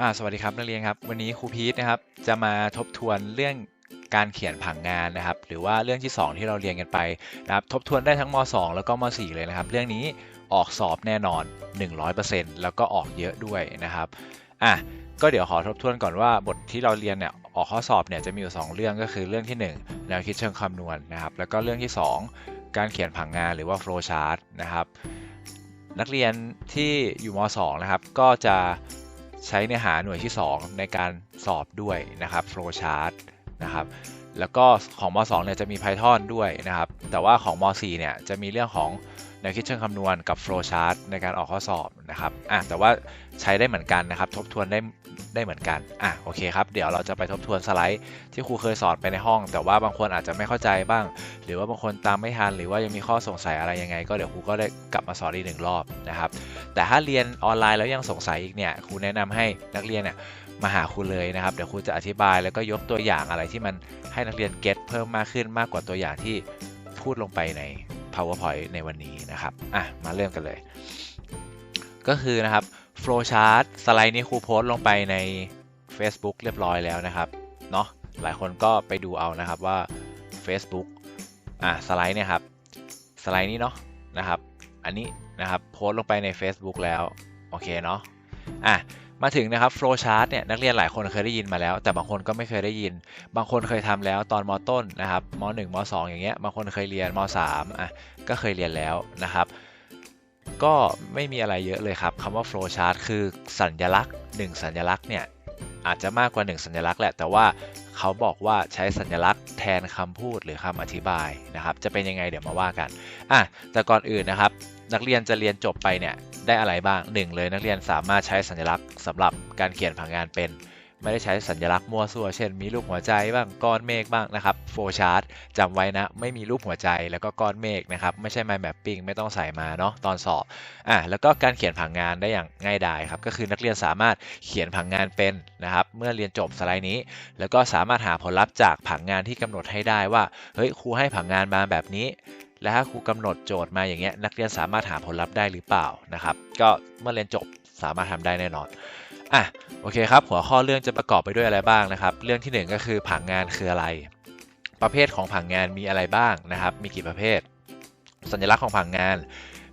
อ่าสวัสดีครับนักเรียนครับ วันนี้ครูพีทนะครับจะมาทบทวนเรื่องการเขียนผังงานนะครับ หรือว่าเรื่องที่ 2 ที่เราเรียนกันไปนะครับทบทวนได้ทั้งม .2 แล้วก็ม .4 เลยนะครับ เรื่องนี้ออกสอบแน่นอน 100%แล้วก็ออกเยอะด้วยนะครับอะก็เดี๋ยวขอทบทวนก่อนว่าบทที่เราเรียนเนี่ยออกข้อสอบเนี่ยจะมีอยู่ 2 เรื่องก็คือเรื่องที่1แนวคิดเชิงคำนวณนะครับ แล้วก็เรื่องที่ 2 การเขียนผังงานหรือว่า flow chart นะครับนักเรียนที่อยู่ม .2 นะครับ ก็จะ ใช้เนื้อหาหน่วยที่ 2 ในการสอบด้วยนะครับ flow chart นะครับแล้วก็ของม .2 เนี่ยจะมี Python ด้วยนะครับ แต่ว่าของม .4 เนี่ยจะมีเรื่องของ แนวคิดเชิงคำนวณกับ flow chart ในการออกข้อสอบนะครับอะแต่ว่าใช้ได้เหมือนกันนะครับ ทบทวนได้ได้เหมือนกันอะโอเคครับ เดี๋ยวเราจะไปทบทวนสไลด์ที่ครูเคยสอนไปในห้อง แต่ว่าบางคนอาจจะไม่เข้าใจบ้าง หรือว่าบางคนตามไม่ทัน หรือว่ายังมีข้อสงสัยอะไรยังไง ก็เดี๋ยวครูก็ได้กลับมาสอนอีกหนึ่งรอบนะครับ แต่ถ้าเรียนออนไลน์แล้วยังสงสัยอีกเนี่ย ครูแนะนำให้นักเรียนเนี่ยมาหาครูเลยนะครับ เดี๋ยวครูจะอธิบายแล้วก็ยกตัวอย่างอะไรที่มันให้นักเรียนเก็ตเพิ่มมากขึ้นมากกว่าตัวอย่างที่พูดลงไปใน powerpoint ในวันนี้นะครับอะมาเริ่มกันเลย ก็คือนะครับ flow chart สไลด์นี้ครูโพสต์ลงไปใน Facebook เรียบร้อยแล้วนะครับเนาะหลายคนก็ไปดูเอานะครับว่า Facebook อะสไลด์เนี่ยครับสไลด์นี้เนาะนะครับ อันนี้นะครับโพสต์ลงไปใน Facebook แล้ว โอเคเนาะอะ มาถึงนะครับ flow chart เนี่ยนักเรียนหลายคนเคยได้ยินมาแล้ว แต่บางคนก็ไม่เคยได้ยิน บางคนเคยทำแล้วตอนมต้นนะครับม1ม2องอย่างเงี้ยบางคนเคยเรียนม3อะก็เคยเรียนแล้วนะครับก็ไม่มีอะไรเยอะเลยครับคำว่า flow chart คือสัญลักษณ์ 1 สัญลักษณ์เนี่ยอาจจะมากกว่า 1 สัญลักษณ์แหละ แต่ว่าเขาบอกว่าใช้สัญลักษณ์แทนคำพูดหรือคำอธิบายนะครับ จะเป็นยังไงเดี๋ยวมาว่ากันอะแต่ก่อนอื่นนะครับ นักเรียนจะเรียนจบไปเนี่ยได้อะไรบ้าง1เลยนักเรียนสามารถใช้สัญลักษณ์สำหรับการเขียนผังงานเป็น ไม่ได้ใช้สัญลักษณ์มั่วซั่วเช่นมีรูปหัวใจบ้างก้อนเมฆบ้างนะครับโฟชาร์ตจำไว้นะไม่มีรูปหัวใจแล้วก็ก้อนเมฆนะครับไม่ใช่ mind mapping ไม่ต้องใส่มาเนาะตอนสอบอะแล้วก็การเขียนผังงานได้อย่างง่ายดายครับก็คือนักเรียนสามารถเขียนผังงานเป็นนะครับเมื่อเรียนจบสไลด์นี้ แล้วก็สามารถหาผลลัพธ์จากผังงานที่กำหนดให้ได้ว่าเฮ้ยครูให้ผังงานมาแบบนี้ และถ้าครูกำหนดโจทย์มาอย่างเงี้ยนักเรียนสามารถหาผลลัพธ์ได้หรือเปล่านะครับ ก็เมื่อเรียนจบสามารถทำได้แน่นอนอะโอเคครับ หัวข้อเรื่องจะประกอบไปด้วยอะไรบ้างนะครับ เรื่องที่ 1 ก็คือผังงานคืออะไร ประเภทของผังงานมีอะไรบ้างนะครับ มีกี่ประเภท สัญลักษณ์ของผังงาน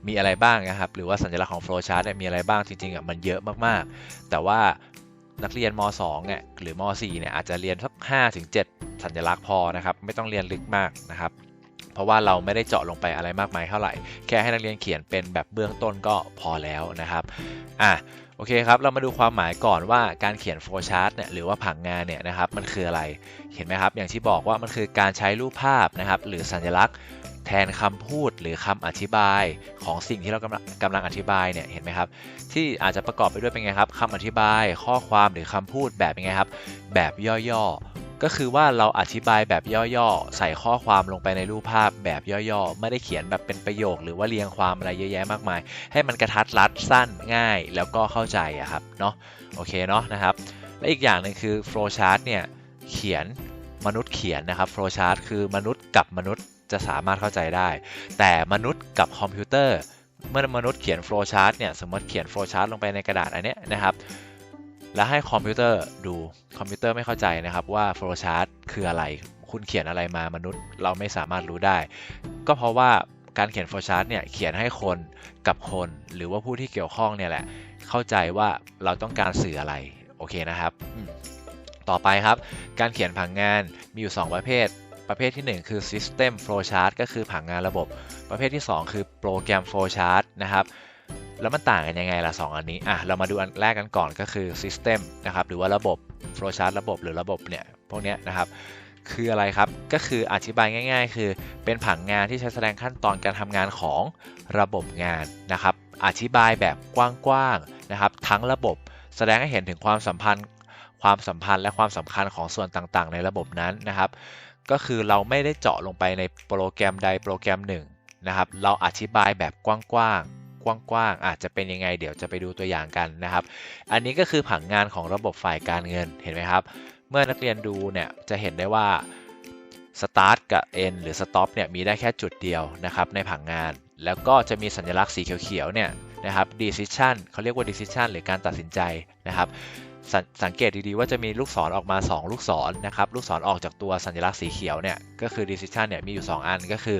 มีอะไรบ้างนะครับ หรือว่าสัญลักษณ์ของ flow chart เนี่ยมีอะไรบ้างจริงๆอะมันเยอะมากๆ แต่ว่านักเรียนม 2เนี่ยหรือม 4เนี่ยอาจจะเรียนสัก5ถึง7สัญลักษณ์พอนะครับ ไม่ต้องเรียนลึกมากนะครับ เพราะว่าเราไม่ได้เจาะลงไปอะไรมากมายเท่าไหร่ แค่ให้นักเรียนเขียนเป็นแบบเบื้องต้นก็พอแล้วนะครับอะโอเคครับ เรามาดูความหมายก่อนว่าการเขียน flow chart เนี่ยหรือว่าผังงานเนี่ยนะครับมันคืออะไรเห็นไหมครับ อย่างที่บอกว่ามันคือการใช้รูปภาพนะครับ หรือสัญลักษณ์แทนคำพูดหรือคำอธิบายของสิ่งที่เรากำลังกำลังอธิบายเนี่ยเห็นไหมครับ ที่อาจจะประกอบไปด้วยเป็นไงครับคำอธิบายข้อความหรือคำพูดแบบยังไงครับ แบบย่อๆ ก็คือว่าเราอธิบายแบบย่อๆ ใส่ข้อความลงไปในรูปภาพแบบย่อๆ ไม่ได้เขียนแบบเป็นประโยค หรือว่าเรียงความอะไรเยอะแยะมากมาย ให้มันกระทัดรัดสั้นง่ายแล้วก็เข้าใจอะครับเนาะโอเคเนาะนะครับ และอีกอย่างหนึ่งคือ flow chart เนี่ยเขียนมนุษย์เขียนนะครับ flow chart คือมนุษย์กับมนุษย์จะสามารถเข้าใจได้ แต่มนุษย์กับคอมพิวเตอร์เมื่อมนุษย์เขียน flow chart เนี่ยสมมติเขียน flow chart ลงไปในกระดาษอันเนี้ยนะครับ แล้วให้คอมพิวเตอร์ดูคอมพิวเตอร์ไม่เข้าใจนะครับว่า flow chart คืออะไร คุณเขียนอะไรมามนุษย์เราไม่สามารถรู้ได้ ก็เพราะว่าการเขียน flow chart เนี่ยเขียนให้คนกับคนหรือว่าผู้ที่เกี่ยวข้องเนี่ยแหละ เข้าใจว่าเราต้องการสื่ออะไร โอเคนะครับ ต่อไปครับ การเขียนผังงานมีอยู่ 2 ประเภท ประเภทที่ 1 คือ system flow chart ก็คือผังงานระบบ ประเภทที่ 2 คือโปรแกรม flow chart นะครับ แล้วมันต่างกันยังไงล่ะ 2 อันนี้อะเรามาดูอันแรกกันก่อนก็คือ system นะครับหรือว่าระบบ flow chart ระบบหรือระบบเนี่ยพวกเนี้ยนะครับคืออะไรครับ ก็คืออธิบายง่าย ๆ คือเป็นผังงานที่ใช้แสดงขั้นตอนการทำงานของระบบงานนะครับ อธิบายแบบกว้างๆนะครับ ทั้งระบบแสดงให้เห็นถึงความสัมพันธ์ ความสัมพันธ์และความสำคัญของส่วนต่างๆ ในระบบนั้นนะครับ ก็คือเราไม่ได้เจาะลงไปในโปรแกรมใดโปรแกรมหนึ่งนะครับ เราอธิบายแบบกว้างๆ กว้างๆอาจจะเป็นยังไงเดี๋ยวจะไปดูตัวอย่างกันนะครับ อันนี้ก็คือผังงานของระบบฝ่ายการเงินเห็นไหมครับ เมื่อนักเรียนดูเนี่ยจะเห็นได้ว่า start กับ end หรือ stop เนี่ยมีได้แค่จุดเดียวนะครับในผังงาน แล้วก็จะมีสัญลักษณ์สีเขียวๆเนี่ยนะครับ decision เขาเรียกว่า decision หรือการตัดสินใจนะครับสสังเกตดีๆว่าจะมีลูกศรออกมา 2 ลูกศรนะครับ ลูกศรออกจากตัวสัญลักษณ์สีเขียวเนี่ย ก็คือ decision เนี่ยมีอยู่ 2 อันก็คือ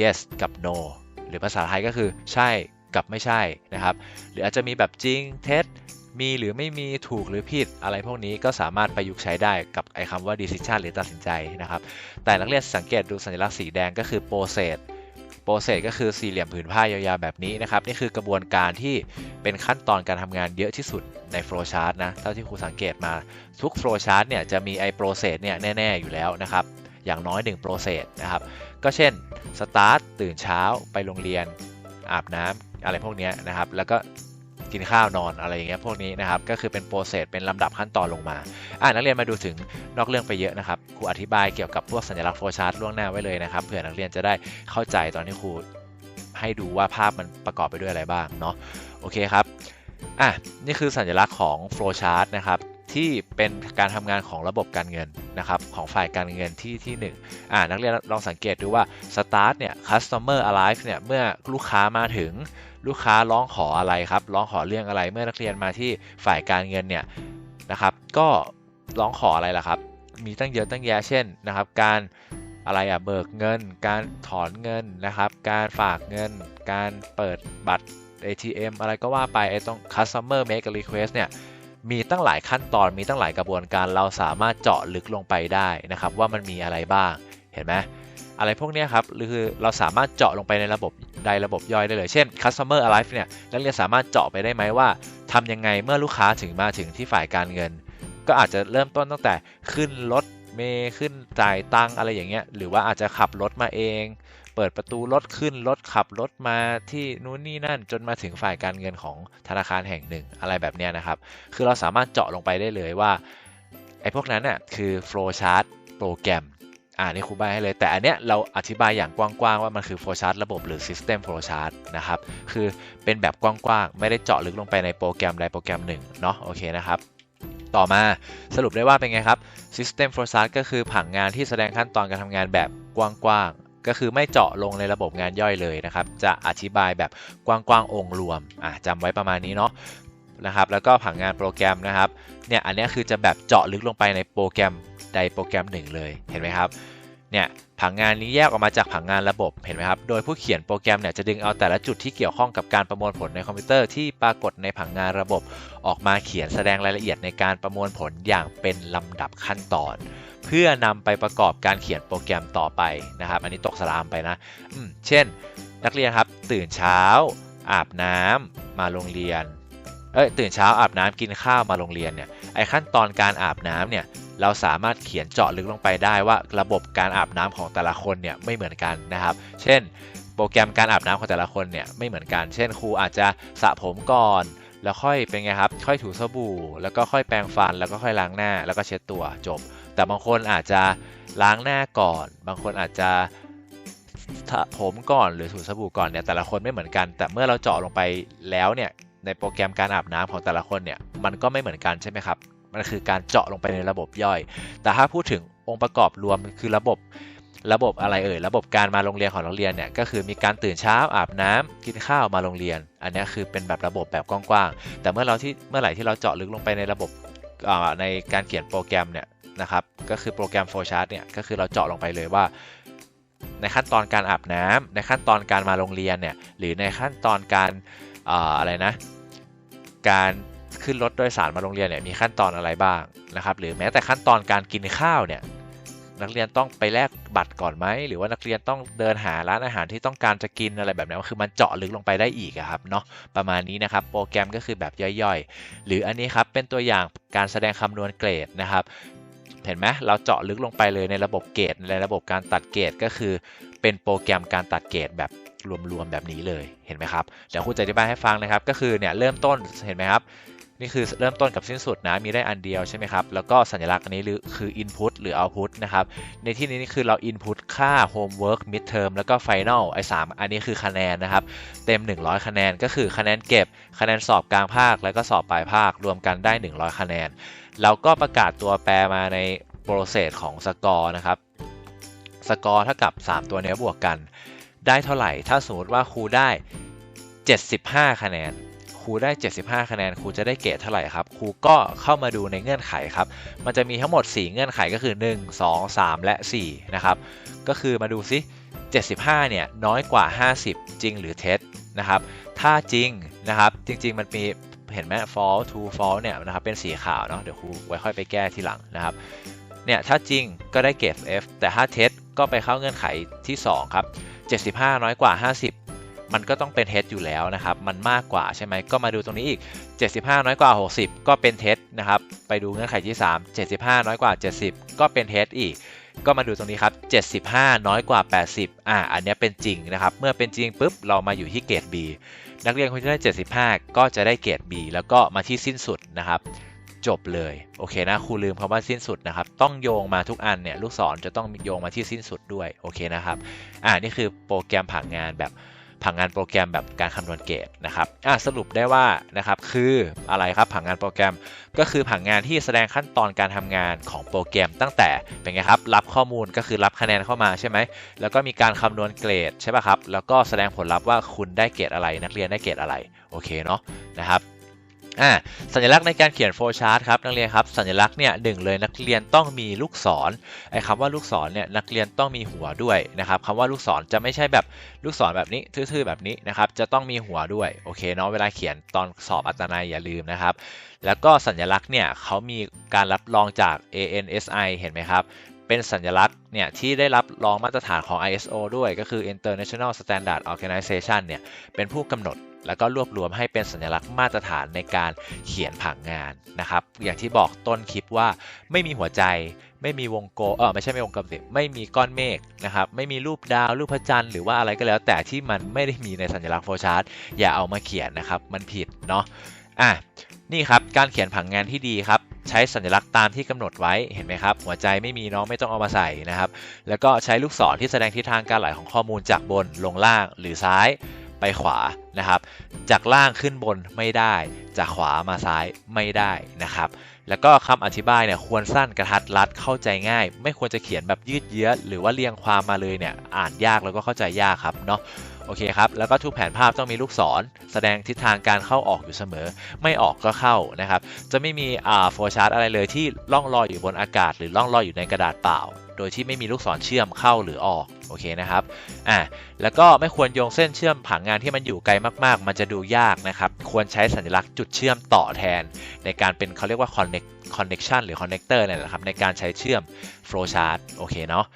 yes กับ no หรือภาษาไทยก็คือใช่ กับไม่ใช่นะครับ หรืออาจจะมีแบบจริงเท็จมีหรือไม่มีถูกหรือผิดอะไรพวกนี้ก็สามารถประยุกต์ใช้ได้กับไอ้คำว่า decision หรือตัดสินใจนะครับ แต่นักเรียนสังเกตดูสัญลักษณ์สีแดงก็คือ process โปรเซสก็คือสี่เหลี่ยมผืนผ้ายาวๆแบบนี้นะครับ นี่คือกระบวนการที่เป็นขั้นตอนการทำงานเยอะที่สุดในโฟล์ชาร์ตนะ เท่าที่ครูสังเกตมาทุกโฟล์ชาร์ตเนี่ยจะมีไอ้โปรเซสเนี่ยแน่ ๆ อยู่แล้วนะครับ อย่างน้อย1โปรเซสนะครับ ก็เช่นสตาร์ทตื่นเช้าไปโรงเรียน อาบน้ำ อะไรพวกนี้นะครับ แล้วก็กินข้าวนอนอะไรอย่างเงี้ยพวกนี้นะครับ ก็คือเป็นโปรเซสเป็นลำดับขั้นตอนลงมา อ่านักเรียนมาดูถึงนอกเรื่องไปเยอะนะครับครูอธิบายเกี่ยวกับพวกสัญลักษณ์โฟลชาร์ตล่วงหน้าไว้เลยนะครับเผื่อนักเรียนจะได้เข้าใจตอนที่ครูให้ดูว่าภาพมันประกอบไปด้วยอะไรบ้างเนาะโอเคครับอะนี่คือสัญลักษณ์ของโฟลชาร์ตนะครับที่เป็นการทำงานของระบบการเงินนะครับของฝ่ายการเงินที่ที่1อ่านักเรียนลองสังเกตดูว่า start เนี่ย customer arrive เนี่ยเมื่อลูกค้ามาถึง ลูกค้าร้องขออะไรครับ ร้องขอเรื่องอะไรเมื่อนักเรียนมาที่ฝ่ายการเงินเนี่ยนะครับ ก็ร้องขออะไรล่ะครับ มีตั้งเยอะตั้งแยะเช่นนะครับ การอะไรอะเบิกเงิน การถอนเงินนะครับ การฝากเงิน การเปิดบัตร ATM อะไรก็ว่าไปไอ้ต้อง customer make a request เนี่ยมีตั้งหลายขั้นตอนมีตั้งหลายกระบวนการเราสามารถเจาะลึกลงไปได้นะครับ ว่ามันมีอะไรบ้างเห็นไหมอะไรพวกนี้ครับคือเราสามารถเจาะลงไปในระบบ ใดระบบย่อยได้เลย เช่น customer arrive เนี่ยนักเรียนสามารถเจาะไปได้ไหมว่าทำยังไงเมื่อลูกค้าถึงมาถึงที่ฝ่ายการเงิน ก็อาจจะเริ่มต้นตั้งแต่ขึ้นรถเมย์ขึ้นจ่ายตังอะไรอย่างเงี้ยหรือว่าอาจจะขับรถมาเอง เปิดประตูรถขึ้นรถขับรถมาที่นู้นนี่นั่นจนมาถึงฝ่ายการเงินของธนาคารแห่งหนึ่งอะไรแบบเนี้ยนะครับ คือเราสามารถเจาะลงไปได้เลยว่าไอ้พวกนั้นน่ะคือ flow chart โปรแกรม อ่านี่ครูใบให้เลย แต่อันเนี้ยเราอธิบายอย่างกว้างๆว่ามันคือ flow chart ระบบหรือ system flow chart นะครับ คือเป็นแบบกว้างๆ ไม่ได้เจาะลึกลงไปในโปรแกรมใดโปรแกรมหนึ่งเนาะโอเคนะครับ ต่อมาสรุปได้ว่าเป็นไงครับ System Flow Chart ก็คือผังงานที่แสดงขั้นตอนการทำงานแบบกว้างๆก็คือไม่เจาะลงในระบบงานย่อยเลยนะครับ จะอธิบายแบบกว้างๆองค์รวมอะจำไว้ประมาณนี้เนาะนะครับ แล้วก็ผังงานโปรแกรมนะครับ เนี่ยอันนี้คือจะแบบเจาะลึกลงไปในโปรแกรม ใดโปรแกรมหนึ่งเลยเห็นไหมครับเนี่ยผังงานนี้แยกออกมาจากผังงานระบบเห็นไหมครับ โดยผู้เขียนโปรแกรมเนี่ยจะดึงเอาแต่ละจุดที่เกี่ยวข้องกับการประมวลผลในคอมพิวเตอร์ที่ปรากฏในผังงานระบบ ออกมาเขียนแสดงรายละเอียดในการประมวลผลอย่างเป็นลำดับขั้นตอน เพื่อนำไปประกอบการเขียนโปรแกรมต่อไปนะครับ อันนี้ตกสลามไปนะเช่น นักเรียนครับตื่นเช้า อาบน้ำมาโรงเรียน เอ้ยตื่นเช้าอาบน้ำกินข้าวมาโรงเรียนเนี่ยไอขั้นตอนการอาบน้ำเนี่ยเราสามารถเขียนเจาะลึกลงไปได้ว่าระบบการอาบน้ำของแต่ละคนเนี่ยไม่เหมือนกันนะครับ เช่น โปรแกรมการอาบน้ำของแต่ละคนเนี่ยไม่เหมือนกัน เช่นครูอาจจะสระผมก่อน แล้วค่อยเป็นไงครับ ค่อยถูสบู่ แล้วก็ค่อยแปรงฟัน แล้วก็ค่อยล้างหน้า แล้วก็เช็ดตัวจบ แต่บางคนอาจจะล้างหน้าก่อน บางคนอาจจะสระผมก่อนหรือถูสบู่ก่อนเนี่ยแต่ละคนไม่เหมือนกัน แต่เมื่อเราเจาะลงไปแล้วเนี่ย ในโปรแกรมการอาบน้ำของแต่ละคนเนี่ยมันก็ไม่เหมือนกันใช่ไหมครับ มันคือการเจาะลงไปในระบบย่อย แต่ถ้าพูดถึงองค์ประกอบรวมคือระบบระบบอะไรเอ่ย ระบบการมาโรงเรียนของนักเรียนเนี่ยก็คือมีการตื่นเช้าอาบน้ำกินข้าวมาโรงเรียน อันนี้คือเป็นแบบระบบแบบกว้างๆ แต่เมื่อเราที่เมื่อไหร่ที่เราเจาะลึกลงไปในระบบในการเขียนโปรแกรมเนี่ยนะครับ ก็คือโปรแกรมโฟลชาร์ตเนี่ยก็คือเราเจาะลงไปเลยว่า ในขั้นตอนการอาบน้ำในขั้นตอนการมาโรงเรียนเนี่ยหรือในขั้นตอนการอะไรนะ การขึ้นรถโดยสารมาโรงเรียนเนี่ยมีขั้นตอนอะไรบ้างนะครับหรือแม้แต่ขั้นตอนการกินข้าวเนี่ยนักเรียนต้องไปแลกบัตรก่อนไหมหรือว่านักเรียนต้องเดินหาร้านอาหารที่ต้องการจะกินอะไรแบบนี้คือมันเจาะลึกลงไปได้อีกครับเนาะประมาณนี้นะครับโปรแกรมก็คือแบบย่อยๆ หรืออันนี้ครับเป็นตัวอย่างการแสดงคำนวณเกรดนะครับเห็นไหมเราเจาะลึกลงไปเลยในระบบเกรดในระบบการตัดเกรดก็คือเป็นโปรแกรมการตัดเกรดแบบ รวมๆแบบนี้เลยเห็นไหมครับเดี๋ยวครูจะอธิบายให้ฟังนะครับ ก็คือเนี่ยเริ่มต้นเห็นไหมครับนี่คือเริ่มต้นกับสิ้นสุดนะมีได้อันเดียวใช่ไหมครับแล้วก็สัญลักษณ์อันนี้คือ input หรือ output นะครับในที่นี้นี่คือเรา input ค่า homework midterm แล้วก็ final ไอ้สอันนี้คือคะแนนนะครับเต็ม 100 คะแนนก็คือคะแนนเก็บคะแนนสอบกลางภาค แล้วก็สอบปลายภาครวมกันได้ 100 คะแนน เราก็ประกาศตัวแปรมาใน process ของสกอร์นะครับสกอร์เท่ากับ 3 ตัวนี้บวกกัน ได้เท่าไหร่ ถ้าสมมติว่าครูได้ 75 คะแนนครูได้ 75 คะแนนครูจะได้เกรดเท่าไหร่ครับครูก็เข้ามาดูในเงื่อนไขครับ มันจะมีทั้งหมด 4 เงื่อนไขก็คือ 1 2 3 และ 4 นะครับ ก็คือมาดูซิ 75 เนี่ยน้อยกว่า 50 จริงหรือเท็จนะครับ ถ้าจริงนะครับ จริง ๆ มันมีเห็นไหม false true false เนี่ยนะครับเป็นสีขาวเนาะเดี๋ยวครูไว้ค่อยไปแก้ทีหลังนะครับเนี่ยถ้าจริงก็ได้เกรด F แต่ถ้าเท็จก็ไปเข้าเงื่อนไขที่ 2 ครับ 75 น้อยกว่า 50 มันก็ต้องเป็นเท็จอยู่แล้วนะครับ มันมากกว่าใช่ไหมก็มาดูตรงนี้อีก 75 น้อยกว่า 60 ก็เป็นเท็จนะครับ ไปดูเงื่อนไขที่ 3 75 น้อยกว่า 70 ก็เป็นเท็จอีก ก็มาดูตรงนี้ครับ 75 น้อยกว่า 80 อ่า อันนี้เป็นจริงนะครับ เมื่อเป็นจริงปุ๊บ เรามาอยู่ที่เกรด B นักเรียนคนที่ได้ 75 ก็จะได้เกรด B แล้วก็มาที่สิ้นสุดนะครับ จบเลย โอเคนะครูลืมคำว่าสิ้นสุดนะครับ ต้องโยงมาทุกอันเนี่ยลูกศรจะต้องโยงมาที่สิ้นสุดด้วยโอเคนะครับอ่านี่คือโปรแกรมผังงานแบบผังงานโปรแกรมแบบการคำนวณเกรดนะครับอ่าสรุปได้ว่านะครับคืออะไรครับผังงานโปรแกรมก็คือผังงานที่แสดงขั้นตอนการทำงานของโปรแกรม ตั้งแต่เป็นไงครับรับข้อมูลก็คือรับคะแนนเข้ามาใช่ไหมแล้วก็มีการคำนวณเกรดใช่ป่ะครับแล้วก็แสดงผลลัพธ์ว่าคุณได้เกรดอะไรนักเรียนได้เกรดอะไรโอเคเนาะนะครับ อ่าสัญลักษณ์ในการเขียนโฟลชาร์ตครับนักเรียนครับสัญลักษณ์เนี่ยหนึ่งเลยนักเรียนต้องมีลูกศรไอ้คำว่าลูกศรเนี่ยนักเรียนต้องมีหัวด้วยนะครับคำว่าลูกศรจะไม่ใช่แบบลูกศรแบบนี้ทื่อๆแบบนี้นะครับจะต้องมีหัวด้วยโอเคเนาะเวลาเขียนตอนสอบอัตนัยอย่าลืมนะครับแล้วก็สัญลักษณ์เนี่ยเขามีการรับรองจาก ANSI เห็นไหมครับเป็นสัญลักษณ์เนี่ยที่ได้รับรองมาตรฐานของ ISO ด้วยก็คือ International Standard Organization เนี่ยเป็นผู้กำหนด แล้วก็รวบรวมให้เป็นสัญลักษณ์มาตรฐานในการเขียนผังงานนะครับ อย่างที่บอกต้นคลิปว่าไม่มีหัวใจ ไม่มีวงโกเออไม่ใช่ไม่วงกลมสิไม่มีก้อนเมฆนะครับไม่มีรูปดาวรูปพระจันทร์หรือว่าอะไรก็แล้ว แต่ที่มันไม่ได้มีในสัญลักษณ์โฟชาร์ตอย่าเอามาเขียนนะครับ มันผิดเนาะอะนี่ครับการเขียนผังงานที่ดีครับใช้สัญลักษณ์ตามที่กำหนดไว้เห็นไหมครับ หัวใจไม่มีเน้องไม่ต้องเอามาใส่นะครับ แล้วก็ใช้ลูกศรที่แสดงทิศทางการไหลของข้อมูลจากบนลงล่างหรือซ้าย ไปขวานะครับ จากล่างขึ้นบนไม่ได้ จากขวามาซ้ายไม่ได้นะครับ แล้วก็คำอธิบายเนี่ยควรสั้นกระทัดรัดเข้าใจง่าย ไม่ควรจะเขียนแบบยืดเยื้อหรือว่าเรียงความมาเลยเนี่ยอ่านยากแล้วก็เข้าใจยากครับเนาะโอเคครับ แล้วก็ทุกแผนภาพต้องมีลูกศร แสดงทิศทางการเข้าออกอยู่เสมอ ไม่ออกก็เข้านะครับ จะไม่มีอ่าโฟชาร์ตอะไรเลยที่ล่องลอยอยู่บนอากาศ หรือล่องลอยอยู่ในกระดาษเปล่า โดยที่ไม่มีลูกศรเชื่อมเข้าหรือออกโอเคนะครับอ่าแล้วก็ไม่ควรโยงเส้นเชื่อมผังงานที่มันอยู่ไกลมากๆ มันจะดูยากนะครับ ควรใช้สัญลักษณ์จุดเชื่อมต่อแทน ในการเป็นเขาเรียกว่า connect connection หรือ connector เนี่ยนะครับในการใช้เชื่อม flow chart โอเคเนาะ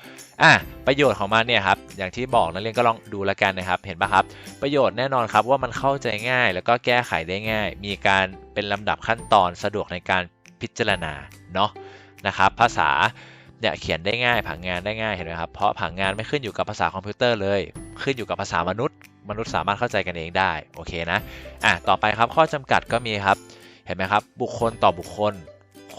อะประโยชน์ของมันเนี่ยครับอย่างที่บอกนักเรียนก็ลองดูละกันนะครับ เห็นปะครับ ประโยชน์แน่นอนครับว่ามันเข้าใจง่าย แล้วก็แก้ไขได้ง่าย มีการเป็นลำดับขั้นตอนสะดวกในการพิจารณาเนาะนะครับภาษา เนี่ยเขียนได้ง่ายผังงานได้ง่ายเห็นไหมครับ เพราะผังงานไม่ขึ้นอยู่กับภาษาคอมพิวเตอร์เลย ขึ้นอยู่กับภาษามนุษย์ มนุษย์สามารถเข้าใจกันเองได้โอเคนะอะต่อไปครับข้อจำกัดก็มีครับเห็นไหมครับ บุคคลต่อบุคคล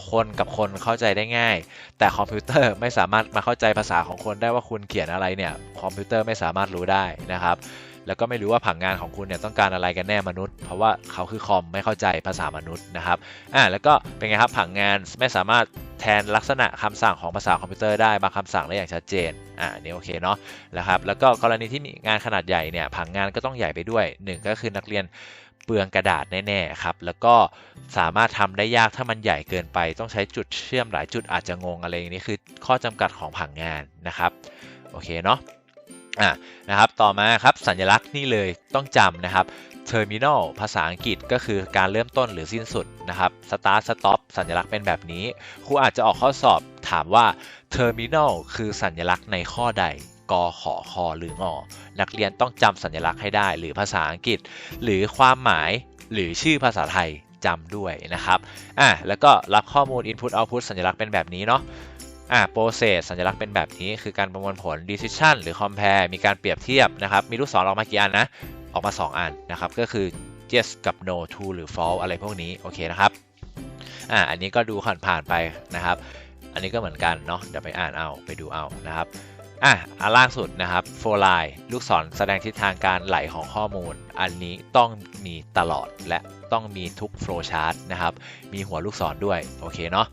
คนกับคนเข้าใจได้ง่าย แต่คอมพิวเตอร์ไม่สามารถมาเข้าใจภาษาของคนได้ว่าคุณเขียนอะไรเนี่ยคอมพิวเตอร์ไม่สามารถรู้ได้นะครับ แล้วก็ไม่รู้ว่าผังงานของคุณเนี่ยต้องการอะไรกันแน่มนุษย์ เพราะว่าเขาคือคอมไม่เข้าใจภาษามนุษย์นะครับอ่าแล้วก็เป็นไงครับผังงานไม่สามารถแทนลักษณะคำสั่งของภาษาคอมพิวเตอร์ได้บางคำสั่งได้อย่างชัดเจนอ่านี่โอเคเนาะนะครับแล้วก็กรณีที่มีงานขนาดใหญ่เนี่ยผังงานก็ต้องใหญ่ไปด้วยหนึ่งก็คือนักเรียนเปลืองกระดาษแน่ๆครับแล้วก็สามารถทำได้ยากถ้ามันใหญ่เกินไป ต้องใช้จุดเชื่อมหลายจุดอาจจะงงอะไรอย่างนี้คือข้อจำกัดของผังงานนะครับโอเคเนาะ อะนะครับต่อมาครับสัญลักษณ์นี่เลยต้องจำนะครับ terminal ภาษาอังกฤษก็คือการเริ่มต้นหรือสิ้นสุดนะครับ start stop สัญลักษณ์เป็นแบบนี้ครูอาจจะออกข้อสอบถามว่า terminal คือสัญลักษณ์ในข้อใดกขอคอหรืองอ นักเรียนต้องจำสัญลักษณ์ให้ได้ หรือภาษาอังกฤษ หรือความหมายหรือชื่อภาษาไทยจำด้วยนะครับ อะ แล้วก็รับข้อมูล input output สัญลักษณ์เป็นแบบนี้เนาะ อะ process สัญลักษณ์เป็นแบบนี้คือการประมวลผล decision หรือ compare มีการเปรียบเทียบนะครับ มีลูกศรออกมากี่อันนะ ออกมา 2 อันนะครับ ก็คือ yes กับ no true หรือ false อะไรพวกนี้ โอเคนะครับ อะอันนี้ก็ดูผ่านผ่านๆไปนะครับ อันนี้ก็เหมือนกันเนาะ เดี๋ยวไปอ่านเอา ไปดูเอานะครับ อะอันล่างสุดนะครับ for line ลูกศรแสดงทิศทางการไหลของข้อมูล อันนี้ต้องมีตลอดและต้องมีทุก flow chart นะครับ มีหัวลูกศรด้วย โอเคเนาะ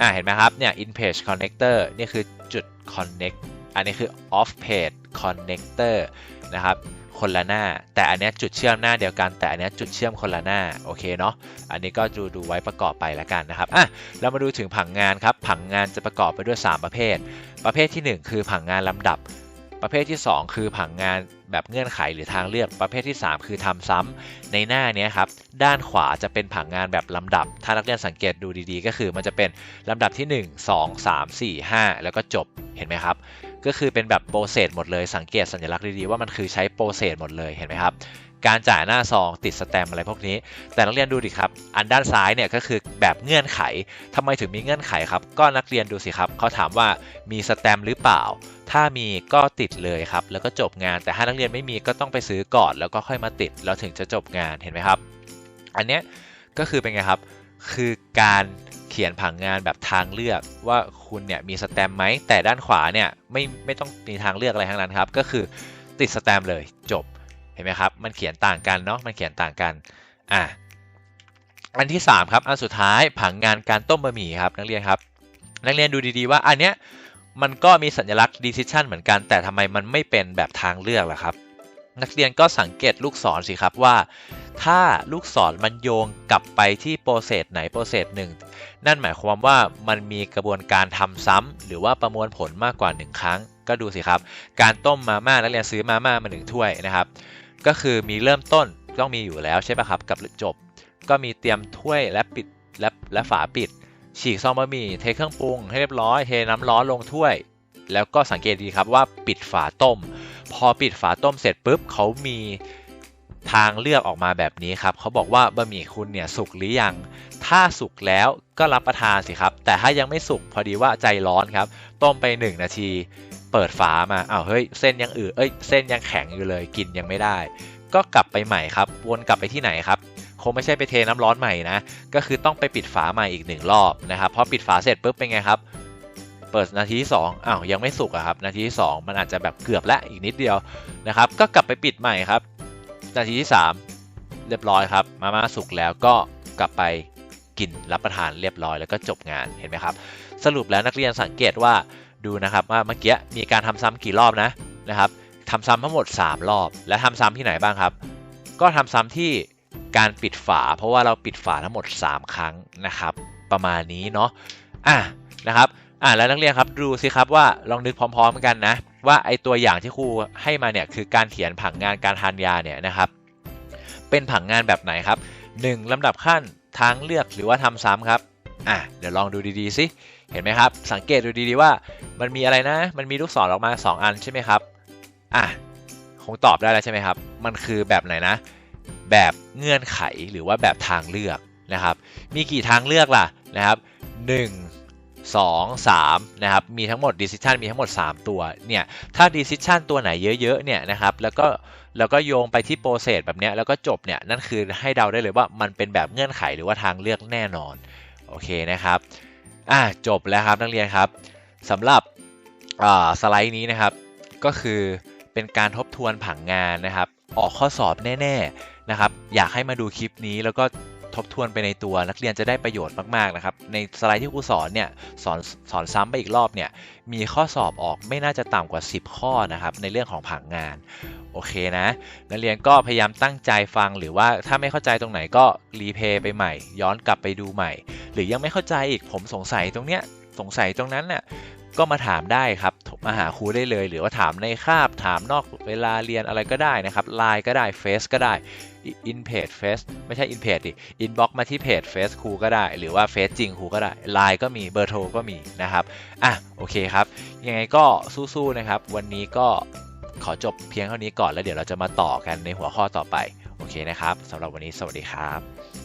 อ่าเห็นไหมครับเนี่ย in page connector นี่คือจุด connect อันนี้คือ off page connector นะครับคนละหน้า แต่อันนี้จุดเชื่อมหน้าเดียวกัน แต่อันนี้จุดเชื่อมคนละหน้าโอเคเนาะอันนี้ก็ดูดูไว้ประกอบไปแล้วกันนะครับอะเรามาดูถึงผังงานครับผังงานจะประกอบไปด้วย 3 ประเภท ประเภทที่ 1 คือผังงานลำดับ ประเภทที่ 2 คือผังงานแบบเงื่อนไขหรือทางเลือกประเภทที่ 3 คือทำซ้ำในหน้านี้ครับด้านขวาจะเป็นผังงานแบบลำดับ ถ้านักเรียนสังเกตดูดีๆ ก็คือมันจะเป็นลำดับที่ 1 2 3 4 5 แล้วก็จบเห็นไหมครับ ก็คือเป็นแบบโปรเซสหมดเลยสังเกตสัญลักษณ์ดีๆว่ามันคือใช้โปรเซสหมดเลยเห็นไหมครับการจ่ายหน้าซองติดสแตมอะไรพวกนี้ แต่นักเรียนดูดิครับ อันด้านซ้ายเนี่ยก็คือแบบเงื่อนไขทำไมถึงมีเงื่อนไขครับ ก็นักเรียนดูสิครับเขาถามว่ามีสแตมหรือเปล่า ถ้ามีก็ติดเลยครับ แล้วก็จบงานแต่ถ้านักเรียนไม่มีก็ต้องไปซื้อก่อน แล้วก็ค่อยมาติดแล้วถึงจะจบงานเห็นไหมครับ อันเนี้ยก็คือเป็นไงครับ คือการเขียนผังงานแบบทางเลือกว่าคุณเนี่ยมีสแตมป์ไหมแต่ด้านขวาเนี่ยไม่ไม่ต้องมีทางเลือกอะไรทั้งนั้นครับ ก็คือติดสแตมป์เลยจบเห็นไหมครับ มันเขียนต่างกันเนาะมันเขียนต่างกันอะอันที่3ครับอันสุดท้ายผังงานการต้มบะหมี่ครับนักเรียนครับ นักเรียนดูดีๆว่าอันเนี้ย มันก็มีสัญลักษณ์ decision เหมือนกัน แต่ทำไมมันไม่เป็นแบบทางเลือกล่ะครับ นักเรียนก็สังเกตลูกศรสิครับว่า ถ้าลูกศรมันโยงกลับไปที่โปรเซสไหนโปรเซสหนึ่งนั่นหมายความว่ามันมีกระบวนการทำซ้ำหรือว่าประมวลผลมากกว่า 1 ครั้ง ก็ดูสิครับ การต้มมาม่านักเรียนซื้อมาม่ามาหนึ่งถ้วยนะครับ ก็คือมีเริ่มต้นต้องมีอยู่แล้วใช่ไหมครับกับจบ ก็มีเตรียมถ้วยและปิดและและฝาปิด ฉีกซองบะหมี่เทเครื่องปรุงให้เรียบร้อยเทน้ำร้อนลงถ้วย แล้วก็สังเกตดีครับว่าปิดฝาต้ม พอปิดฝาต้มเสร็จปุ๊บเขามีทางเลือกออกมาแบบนี้ครับเขาบอกว่าบะหมี่คุณเนี่ยสุกหรือยัง ถ้าสุกแล้วก็รับประทานสิครับ แต่ถ้ายังไม่สุกพอดีว่าใจร้อนครับ ต้มไป 1 นาที เปิดฝามาอ้าวเฮ้ยเส้นยังอืดเอ้ยเส้นยังแข็งอยู่เลยกินยังไม่ได้ ก็กลับไปใหม่ครับ วนกลับไปที่ไหนครับ คงไม่ใช่ไปเทน้ำร้อนใหม่นะ ก็คือต้องไปปิดฝาใหม่อีกหนึ่งรอบนะครับพอปิดฝาเสร็จปุ๊บเป็นไงครับเปิดนาทีที่2อ้าวยังไม่สุกอะครับ นาทีที่ 2 มันอาจจะแบบเกือบแล้วอีกนิดเดียวนะครับ ก็กลับไปปิดใหม่ครับ นาทีที่ 3 เรียบร้อยครับ มาม่าสุกแล้วก็กลับไปกินรับประทานเรียบร้อยแล้วก็จบงานเห็นไหมครับ สรุปแล้วนักเรียนสังเกตว่าดูนะครับว่าเมื่อกี้มีการทำซ้ำกี่รอบนะนะครับทำซ้ำทั้งหมด 3 รอบ และทำซ้ำที่ไหนบ้างครับ ก็ทำซ้ำที่ การปิดฝา เพราะว่าเราปิดฝาทั้งหมด 3 ครั้งนะครับ ประมาณนี้เนาะอะนะครับอะแล้วนักเรียนครับดูสิครับว่าลองนึกพร้อม ๆ กันนะ ว่าไอตัวอย่างที่ครูให้มาเนี่ยคือการเขียนผังงานการทานยาเนี่ยนะครับเป็นผังงานแบบไหนครับ 1. ลำดับขั้นทางเลือกหรือว่าทำซ้ำครับอะเดี๋ยวลองดูดีๆสิเห็นไหมครับ สังเกตดูดีๆว่ามันมีอะไรนะ มันมีลูกศรออกมา 2 อันใช่ไหมครับอะคงตอบได้แล้วใช่ไหมครับ มันคือแบบไหนนะ แบบเงื่อนไขหรือว่าแบบทางเลือกนะครับ มีกี่ทางเลือกล่ะนะครับ 1 2 3นะครับ มีทั้งหมด decision มีทั้งหมด 3 ตัว เนี่ย ถ้า decision ตัวไหนเยอะ ๆ เนี่ยนะครับ แล้วก็ แล้วก็โยงไปที่ process แบบเนี้ย แล้วก็จบเนี่ย นั่นคือให้เดาได้เลยว่ามันเป็นแบบเงื่อนไขหรือว่าทางเลือกแน่นอน โอเคนะครับ อะจบแล้วครับนักเรียนครับสำหรับสไลด์นี้นะครับ ก็คือเป็นการทบทวนผังงานนะครับ ออกข้อสอบแน่ ๆ นะครับ อยากให้มาดูคลิปนี้แล้วก็ทบทวนไปในตัวนักเรียนจะได้ประโยชน์มากๆนะครับ ในสไลด์ที่ครูสอนเนี่ยสอนสอนซ้ำไปอีกรอบเนี่ยมีข้อสอบออกไม่น่าจะต่ำกว่า 10 ข้อนะครับ ในเรื่องของผังงาน โอเคนะ นักเรียนก็พยายามตั้งใจฟังหรือว่าถ้าไม่เข้าใจตรงไหนก็รีเพย์ไปใหม่ ย้อนกลับไปดูใหม่ หรือยังไม่เข้าใจอีกผมสงสัยตรงเนี้ยสงสัยตรงนั้นน่ะ ก็มาถามได้ครับ มาหาครูได้เลย หรือว่าถามในคาบถามนอกเวลาเรียนอะไรก็ได้นะครับไลน์ก็ได้เฟซก็ได้อินเพจเฟซไม่ใช่อินเพจดิอินบ็อกมาที่เพจเฟซครูก็ได้ หรือว่าเฟซจริงครูก็ได้ไลน์ก็มีเบอร์โทรก็มีนะครับอะโอเคครับ ยังไงก็สู้ๆนะครับ วันนี้ก็ขอจบเพียงเท่านี้ก่อนแล้วเดี๋ยวเราจะมาต่อกันในหัวข้อต่อไป โอเคนะครับสำหรับวันนี้สวัสดีครับ